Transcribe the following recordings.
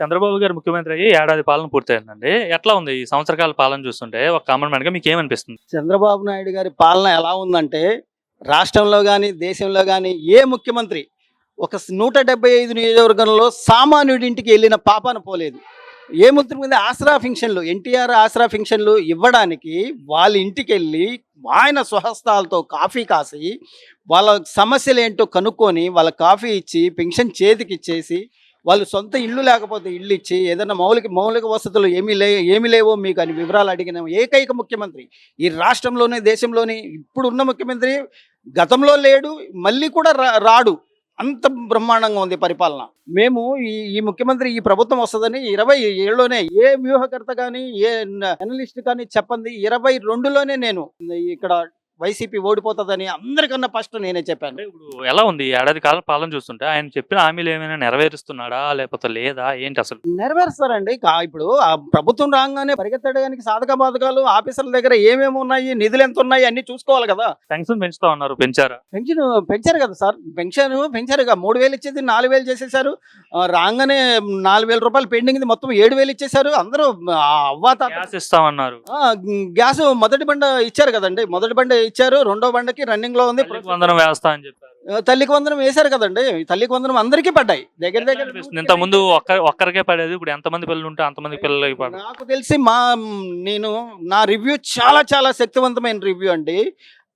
చంద్రబాబు గారు ముఖ్యమంత్రి అయ్యి ఏడాది పాలన పూర్తయిందండి. ఎట్లా ఉంది ఈ సంవత్సరకాల పాలన చూస్తుంటే? ఒక కామన్ మ్యాన్గా మీకు ఏమనిపిస్తుంది? చంద్రబాబు నాయుడు గారి పాలన ఎలా ఉందంటే రాష్ట్రంలో కానీ దేశంలో కానీ ఏ ముఖ్యమంత్రి ఒక నూట డెబ్బై ఐదు నియోజకవర్గంలో సామాన్యుడి ఇంటికి వెళ్ళిన పాపాన పోలేదు. ఏ ముద్ర మీద ఆసరా ఫింక్షన్లు ఎన్టీఆర్ ఆసరా ఫింక్షన్లు ఇవ్వడానికి వాళ్ళ ఇంటికి వెళ్ళి ఆయన స్వహస్తాలతో కాఫీ కాసి వాళ్ళ సమస్యలు ఏంటో కనుక్కొని వాళ్ళ కాఫీ ఇచ్చి పెన్షన్ చేతికి ఇచ్చేసి వాళ్ళు సొంత ఇల్లు లేకపోతే ఇల్లు ఇచ్చి ఏదైనా మౌలిక మౌలిక వసతులు ఏమీ లే ఏమి లేవో మీకు అని వివరాలు అడిగిన ఏకైక ముఖ్యమంత్రి. ఈ రాష్ట్రంలోనే దేశంలోనే ఇప్పుడున్న ముఖ్యమంత్రి గతంలో లేడు మళ్ళీ కూడా రా- రాడు. అంత బ్రహ్మాండంగా ఉంది పరిపాలన. మేము ఈ ఈ ముఖ్యమంత్రి ఈ ప్రభుత్వం వస్తుందని ఇరవై ఏళ్ళలోనే ఏ వ్యూహకర్త కానీ ఏ అనలిస్ట్ కానీ చెప్పండి ఇరవై రెండులోనే నేను ఇక్కడ వైసీపీ ఓడిపోతుందని అందరికన్నా ఫస్ట్ నేనే చెప్పాను. ఇప్పుడు ఎలా ఉంది? ఏడాది కాలం పాలన చూస్తుంటే ఆయన చెప్పిన హామీలు ఏమైనా నెరవేరుస్తున్నాడా? లేకపోతే లేదా? ఏంటి అసలు? నెరవేరుస్తారండి. ఇప్పుడు ఆ ప్రభుత్వం రాగానే పరిగెత్తడానికి సాధక బాధకాలు ఆఫీసర్ల దగ్గర ఏమేమి ఉన్నాయి నిధులు ఎంత ఉన్నాయి అన్ని చూసుకోవాలి కదా. పెన్షన్ పెంచుతా ఉన్నారు పెంచారా? పెన్షన్ పెంచారు కదా సార్. పెన్షన్ పెంచారు కదా. మూడు వేలు ఇచ్చేది నాలుగు వేలు చేసేసారు రాగానే నాలుగు వేల రూపాయలు పెండింగ్ మొత్తం ఏడు వేలు ఇచ్చేసారు అందరూ ఆ, అవ్వా తాత గ్యాస్ ఇస్తామన్నారు. ఆ, గ్యాస్ మొదటి బండ ఇచ్చారు కదండి. మొదటి బండ ఇచ్చారు. రెండో బండకి రన్నింగ్లో ఉంది. తల్లికి వందనం వేస్తా అని చెప్పారు. తల్లికి వందనం వేశారు కదండి. తల్లికి వందనం అందరికీ పడ్డాయి. దగ్గర దగ్గర ఇంత ముందు ఒక్క ఒక్కరికే పడేది. ఇప్పుడు ఎంతమంది పిల్లలు ఉంటే అంతమంది పిల్లలకి పడదు నాకు తెలిసి మా నేను నా రివ్యూ చాలా చాలా శక్తివంతమైన రివ్యూ అండి.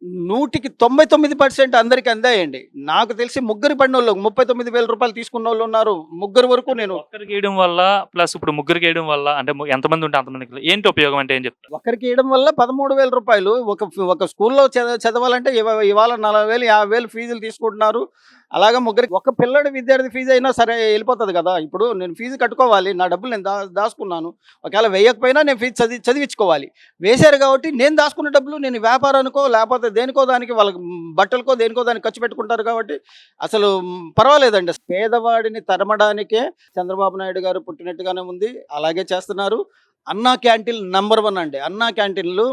నూటికి తొంభై తొమ్మిది పర్సెంట్ అందరికి అందాయండి. నాకు తెలిసి ముగ్గురు పడిన వాళ్ళు ముప్పై తొమ్మిది వేల రూపాయలు తీసుకున్న వాళ్ళు ఉన్నారు. ముగ్గురు వరకు నేను ఒక్కరికి వేయడం వల్ల ప్లస్ ఇప్పుడు ముగ్గురికి వేయడం వల్ల అంటే ఎంతమంది ఉంటే అంతమందికి ఏంటి ఉపయోగం అంటే ఏం చెప్తారు ఒకరికి ఇవ్వడం వల్ల పదమూడు వేల రూపాయలు. ఒక ఒక స్కూల్లో చద- చదవాలంటే ఇవ- ఇవాళ నలభై వేలు యాభై వేలు ఫీజులు తీసుకుంటున్నారు. అలాగే ముగ్గురికి ఒక పిల్లడు విద్యార్థి ఫీజు అయినా సరే వెళ్ళిపోతుంది కదా. ఇప్పుడు నేను ఫీజు కట్టుకోవాలి నా డబ్బులు నేను దా దాచుకున్నాను. ఒకవేళ వేయకపోయినా నేను ఫీజు చదివి చదివించుకోవాలి. వేశారు కాబట్టి నేను దాచుకున్న డబ్బులు నేను వ్యాపారానికో లేకపోతే దేనికో దానికి వాళ్ళకి బట్టలకో దేనికో దానికి ఖర్చు పెట్టుకుంటారు కాబట్టి అసలు పర్వాలేదండి. పేదవాడిని తరమడానికే చంద్రబాబు నాయుడు గారు పుట్టినట్టుగానే ఉంది. అలాగే చేస్తున్నారు. అన్నా క్యాంటీన్ నంబర్ వన్ అండి. అన్నా క్యాంటీన్లు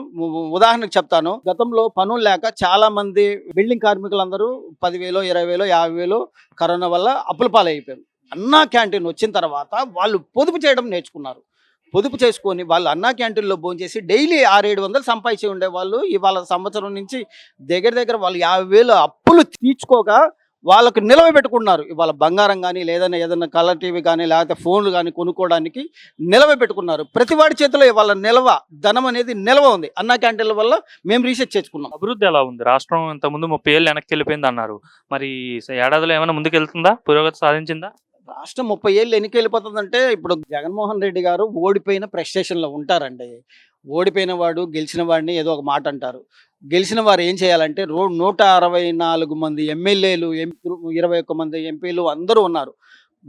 ఉదాహరణకు చెప్తాను. గతంలో పనులు లేక చాలా మంది బిల్డింగ్ కార్మికులందరూ పదివేలు ఇరవై వేలు యాభై వేలు కరోనా వల్ల అప్పుల పాలైపోయారు. అన్నా క్యాంటీన్ వచ్చిన తర్వాత వాళ్ళు పొదుపు చేయడం నేర్చుకున్నారు. పొదుపు చేసుకొని వాళ్ళు అన్నా క్యాంటీన్లో భోంచేసి డైలీ ఆరేడు వందలు సంపాదించి ఉండేవాళ్ళు. ఇవాళ సంవత్సరం నుంచి దగ్గర దగ్గర వాళ్ళు యాభై వేలు అప్పులు తీర్చుకోగా వాళ్ళకు నిలవ పెట్టుకున్నారు ఇవాళ బంగారం కానీ లేదన్నా ఏదైనా కలర్ టీవీ కానీ లేకపోతే ఫోన్లు కానీ కొనుక్కోవడానికి నిలవ పెట్టుకున్నారు. ప్రతి వాడి చేతిలో ఇవాళ నిల్వ ధనం అనేది నిల్వ ఉంది. అన్నా క్యాంటీన్ల వల్ల మేము రీసెర్చ్ చేసుకున్నాం. అభివృద్ధి ఎలా ఉంది? రాష్ట్రం ఇంత ముందు ముప్పై ఏళ్ళు వెనక్కి వెళ్ళిపోయింది అన్నారు. మరి ఏడాదిలో ఏమైనా ముందుకు వెళ్తుందా పురోగతి సాధించిందా? రాష్ట్రం ముప్పై ఏళ్ళు ఎన్నిక వెళ్ళిపోతుందంటే ఇప్పుడు జగన్మోహన్ రెడ్డి గారు ఓడిపోయిన ప్రెస్టేషన్లో ఉంటారండి. ఓడిపోయిన వాడు గెలిచిన వాడిని ఏదో ఒక మాట అంటారు. గెలిచిన వారు ఏం చేయాలంటే రో నూట అరవై నాలుగు మంది ఎమ్మెల్యేలు ఎంపీలు ఇరవై ఒక్క మంది ఎంపీలు అందరూ ఉన్నారు.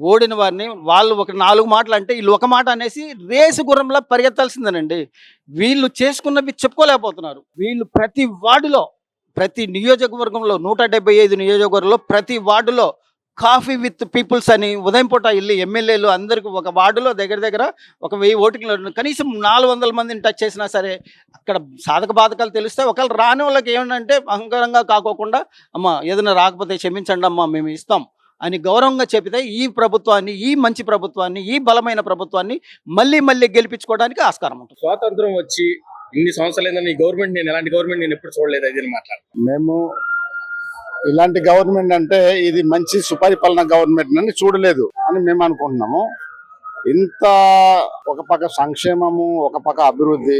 ఓడిన వారిని వాళ్ళు ఒక నాలుగు మాటలు అంటే వీళ్ళు ఒక మాట అనేసి రేసు గుర్రంలా పరిగెత్తాల్సిందేనండి. వీళ్ళు చేసుకున్నవి చెప్పుకోలేకపోతున్నారు. వీళ్ళు ప్రతి వార్డులో ప్రతి నియోజకవర్గంలో నూట డెబ్బై ఐదు నియోజకవర్గంలో ప్రతి వార్డులో కాఫీ విత్ పీపుల్స్ అని ఉదయం పూట వెళ్ళి ఎమ్మెల్యేలు అందరికి ఒక వార్డులో దగ్గర దగ్గర ఒక వెయ్యి ఓటింగ్లు కనీసం నాలుగు వందల మందిని టచ్ చేసినా సరే అక్కడ సాధక బాధకాలు తెలుస్తాయి ఒకవేళ రాని వాళ్ళకి ఏమంటే అహంకారంగా కాకోకుండా అమ్మ ఏదైనా రాకపోతే క్షమించండి అమ్మా మేము ఇస్తాం అని గౌరవంగా చెబితే ఈ ప్రభుత్వాన్ని ఈ మంచి ప్రభుత్వాన్ని ఈ బలమైన ప్రభుత్వాన్ని మళ్ళీ మళ్ళీ గెలిపించుకోవడానికి ఆస్కారం ఉంటుంది. స్వాతంత్రం వచ్చి ఇన్ని సంవత్సరాలు ఈ గవర్నమెంట్ నేను ఎలాంటి గవర్నమెంట్ నేను ఎప్పుడు చూడలేదు అది మాట్లాడు మేము ఇలాంటి గవర్నమెంట్ అంటే ఇది మంచి సుపరిపాలన గవర్నమెంట్ అని చూడలేదు అని మేము అనుకుంటున్నాము. ఇంత ఒక పక్క సంక్షేమము ఒక పక్క అభివృద్ధి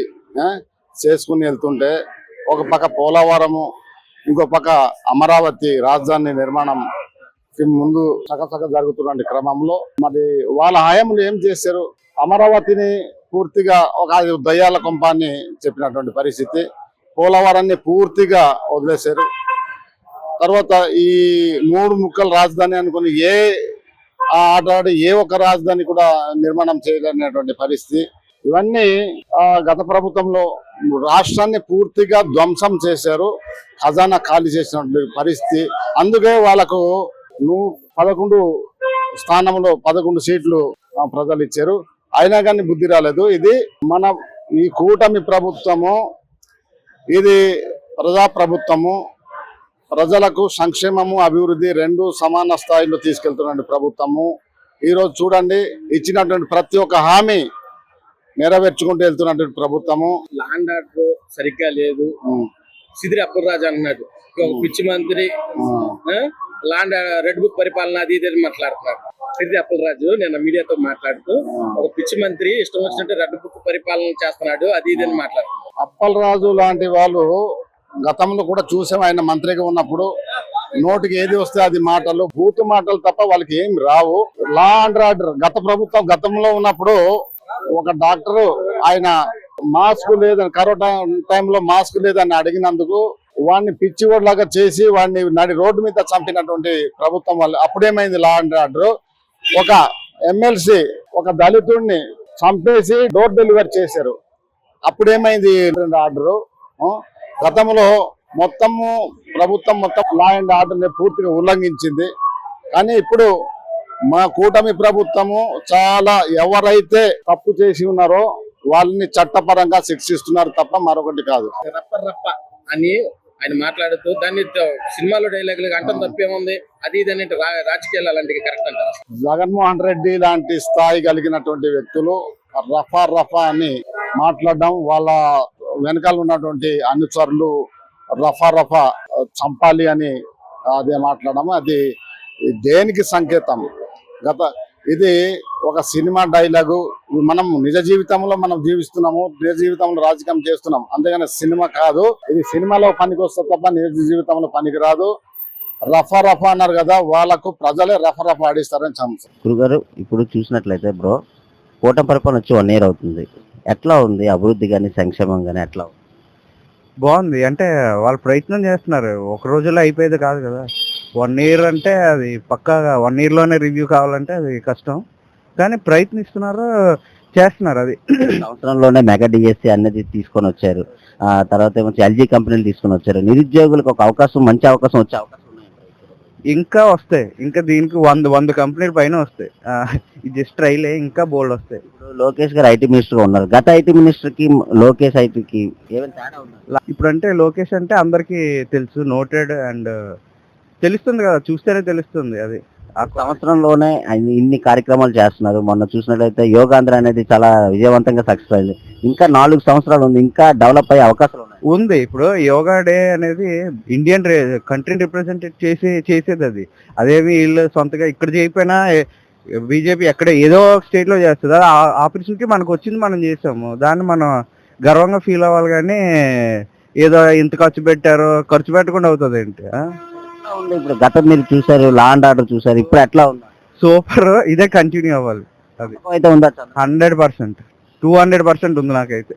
చేసుకుని వెళ్తుంటే ఒక పక్క పోలవరము ఇంకో పక్క అమరావతి రాజధాని నిర్మాణం ముందు సగసగ జరుగుతున్న క్రమంలో మరి వాళ్ళ హయాంలో ఏం చేశారు? అమరావతిని పూర్తిగా ఒక దయ్యాల కొంపాన్ని చెప్పినటువంటి పరిస్థితి. పోలవరాన్ని పూర్తిగా వదిలేశారు. తర్వాత ఈ మూడు ముక్కల రాజధాని అనుకుని ఏ ఆ ఆట ఏ ఒక్క రాజధాని కూడా నిర్మాణం చేయలేనటువంటి పరిస్థితి. ఇవన్నీ గత ప్రభుత్వంలో రాష్ట్రాన్ని పూర్తిగా ధ్వంసం చేశారు. ఖజానా ఖాళీ చేసినటువంటి పరిస్థితి. అందుకే వాళ్ళకు నూ పదకొండు స్థానంలో పదకొండు సీట్లు ప్రజలు ఇచ్చారు. అయినా కానీ బుద్ధి రాలేదు. ఇది మన ఈ కూటమి ప్రభుత్వము ఇది ప్రజా ప్రభుత్వము ప్రజలకు సంక్షేమము అభివృద్ధి రెండు సమాన స్థాయిలో తీసుకెళ్తున్న ప్రభుత్వము. ఈ రోజు చూడండి ఇచ్చినటువంటి ప్రతి ఒక్క హామీ నెరవేర్చుకుంటూ వెళ్తున్నటువంటి ప్రభుత్వము. లాండ్ ఆర్డర్ సరిగ్గా లేదు. సిదిరి అప్పలరాజు అన్నాడు. పిచ్చి మంత్రి లాండ్ రెడ్ బుక్ పరిపాలన అది ఇది అని మాట్లాడుతున్నారు. సిదిరి అప్పలరాజు నేను మీడియాతో మాట్లాడుతూ ఒక పిచ్చి మంత్రి ఇష్టం వచ్చినట్టు రెడ్ బుక్ పరిపాలన చేస్తున్నాడు అది ఇది అని మాట్లాడుతున్నారు. అప్పలరాజు లాంటి వాళ్ళు గతంలో కూడా చూసాం ఆయన మంత్రిగా ఉన్నప్పుడు నోటికి ఏది వస్తే అది మాటలు బూతు మాటలు తప్ప వాళ్ళకి ఏం రావు. లా అండ్ ఆర్డర్ గత ప్రభుత్వం గతంలో ఉన్నప్పుడు ఒక డాక్టర్ ఆయన మాస్క్ లేదని కరోనా టైంలో మాస్క్ లేదని అడిగినందుకు వాడిని పిచ్చివాడిలాగా చేసి వాడిని నడి రోడ్డు మీద చంపినటువంటి ప్రభుత్వం వాళ్ళు. అప్పుడేమైంది లా అండ్ ఆర్డర్ ఒక ఎమ్మెల్సీ ఒక దళితుడిని చంపేసి డోర్ డెలివరీ చేశారు. అప్పుడేమైంది ఆర్డరు గతంలో మొత్తము ప్రభుత్వం మొత్తం లా అండ్ ఆర్డర్ని పూర్తిగా ఉల్లంఘించింది. కానీ ఇప్పుడు మా కూటమి ప్రభుత్వము చాలా ఎవరైతే తప్పు చేసి ఉన్నారో వాళ్ళని చట్టపరంగా శిక్షిస్తున్నారు తప్ప మరొకటి కాదు. రప్ప రప్ప అని ఆయన మాట్లాడుతూ దాన్ని సినిమాలో డైలాగులు అంటం తప్పేముంది? అది ఇది అంటే రాజకీయాలు అలాంటివి కరెక్ట్ అంటారు? జగన్మోహన్ రెడ్డి లాంటి స్థాయి కలిగినటువంటి వ్యక్తులు రఫా రఫా అని మాట్లాడడం వాళ్ళ వెనకాల ఉన్నటువంటి అనుచరులు రఫా రఫా చంపాలి అని అదే మాట్లాడము. అది దేనికి సంకేతం? గత ఇది ఒక సినిమా డైలాగు. మనం నిజ జీవితంలో మనం జీవిస్తున్నాము నిజ జీవితంలో రాజకీయం చేస్తున్నాం. అంతేగాని సినిమా కాదు. ఇది సినిమాలో పనికి వస్తుంది తప్ప నిజ జీవితంలో పనికి రాదు రఫా రఫా అన్నారు కదా వాళ్ళకు ప్రజలే రఫా రఫా ఆడిస్తారని సంశయం గురుగారు ఇప్పుడు చూసినట్లయితే బ్రో కూటమి పరిపాలన వచ్చి వన్ ఇయర్ అవుతుంది. ఎట్లా ఉంది? అభివృద్ధి కానీ సంక్షేమం కానీ ఎట్లా ఉంది? బాగుంది. అంటే వాళ్ళు ప్రయత్నం చేస్తున్నారు. ఒక రోజులో అయిపోయేది కాదు కదా. వన్ ఇయర్ అంటే అది పక్కాగా వన్ ఇయర్లోనే రివ్యూ కావాలంటే అది కష్టం. కానీ ప్రయత్నిస్తున్నారు చేస్తున్నారు అది. సంవత్సరంలోనే మెగా డిఎస్సి అనేది తీసుకొని వచ్చారు. ఆ తర్వాత ఏమో ఎల్జీ కంపెనీలు తీసుకొని వచ్చారు. నిరుద్యోగులకు ఒక అవకాశం మంచి అవకాశం వచ్చే అవకాశం ఇంకా వస్తాయి. ఇంకా దీనికి వంద వంద కంపెనీల పైన వస్తాయి. జస్ట్ ట్రైలే ఇంకా బోల్డ్ వస్తాయి. లోకేష్ గారు ఐటీ మినిస్టర్ ఉన్నారు. గత ఐటీ మినిస్టర్కి లోకేష్ ఐటీకి ఇప్పుడు అంటే లోకేష్ అంటే అందరికీ తెలుసు నోటెడ్ అండ్ తెలుస్తుంది కదా చూస్తేనే తెలుస్తుంది అది. ఆ సంవత్సరంలోనే ఇన్ని కార్యక్రమాలు చేస్తున్నారు. మొన్న చూసినట్లయితే యోగాంధ్ర అనేది చాలా విజయవంతంగా సక్సెస్ అయింది. ఇంకా నాలుగు సంవత్సరాలు ఉంది. ఇంకా డెవలప్ అయ్యే అవకాశాలు ఉంది. ఇప్పుడు యోగా డే అనేది ఇండియన్ కంట్రీని రిప్రజెంట్ చేసి చేసేది అది. అదేమి వీళ్ళు సొంతగా ఇక్కడ చేయకపోయినా బీజేపీ ఎక్కడ ఏదో స్టేట్లో చేస్తుంది? ఆ ఆపర్చునిటీ మనకు వచ్చింది మనం చేసాము దాన్ని మనం గర్వంగా ఫీల్ అవ్వాలి కానీ ఏదో ఇంత ఖర్చు పెట్టారు ఖర్చు పెట్టకుండా అవుతుంది ఏంటి ఇప్పుడు గతం మీరు చూసారు లా అండ్ ఆర్డర్ చూసారు ఇప్పుడు ఎట్లా ఉంది? సూపర్ ఇదే కంటిన్యూ అవ్వాలి. అయితే ఉందా? Hundred percent. Two hundred percent ఉంది నాకైతే.